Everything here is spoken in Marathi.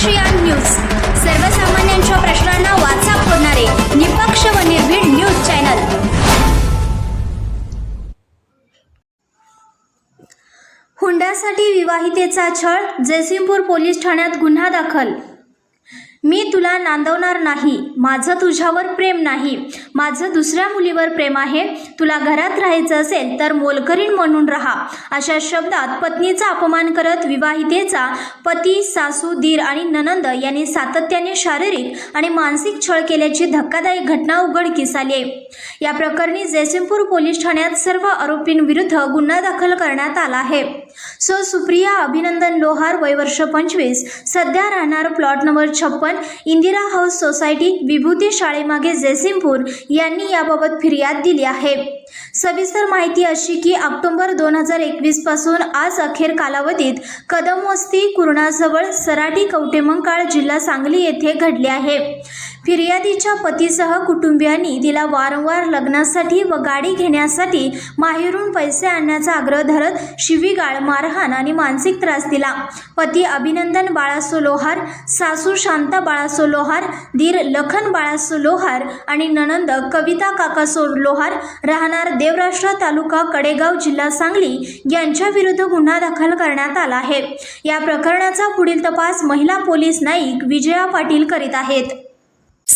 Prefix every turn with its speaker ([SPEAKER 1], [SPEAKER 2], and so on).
[SPEAKER 1] ASEAN news. सर्वसामान्यांच्या प्रश्नांना वाचा फोडणारे निपक्ष व निर्भीड न्यूज चॅनल. हुंड्यासाठी विवाहितेचा छळ जयसिंगपूर पोलीस ठाण्यात गुन्हा दाखल. मी तुला नांदवणार नाही माझं तुझ्यावर प्रेम नाही माझं दुसऱ्या मुलीवर प्रेम आहे तुला घरात राहायचं असेल तर मोलकरीण म्हणून राहा. अशा शब्दात पत्नीचा अपमान करत विवाहितेचा पती सासू दीर आणि ननंद यांनी सातत्याने शारीरिक आणि मानसिक छळ केल्याची धक्कादायक घटना उघडकीस आली आहे. या प्रकरणी जयसिंगपूर पोलीस ठाण्यात सर्व आरोपींविरुद्ध गुन्हा दाखल करण्यात आला आहे. सो सुप्रिया अभिनंदन लोहार वय वर्ष पंचवीस सध्या राहणार प्लॉट नंबर छप्पन इंदिरा हाऊस सोसायटी विभूती शाळेमागे जयसिंगपूर यांनी याबाबत फिर्याद दिली आहे. सविस्तर माहिती अशी की ऑक्टोबर दोन हजार एकवीसपासून आज अखेर कालावधीत कदमवस्ती कुर्णाजवळ सराटी कवटेमंकाळ जिल्हा सांगली येथे घडले आहे. फिर्यादीच्या पतीसह कुटुंबियांनी तिला वारंवार लग्नासाठी व गाडी घेण्यासाठी माहेरून पैसे आणण्याचा आग्रह धरत शिवीगाळ मारहाण आणि मानसिक त्रास दिला. पती अभिनंदन बाळासो लोहार सासू शांता बाळासो लोहार दीर लखन बाळासो लोहार आणि ननंद कविता काकासो लोहार राहणार देवराष्ट्र तालुका कडेगाव जिल्हा सांगली यांच्या विरुद्ध गुन्हा दाखल करण्यात आला आहे. या प्रकरणाचा पुढील तपास महिला पोलीस नाईक विजया पाटील करीत आहेत.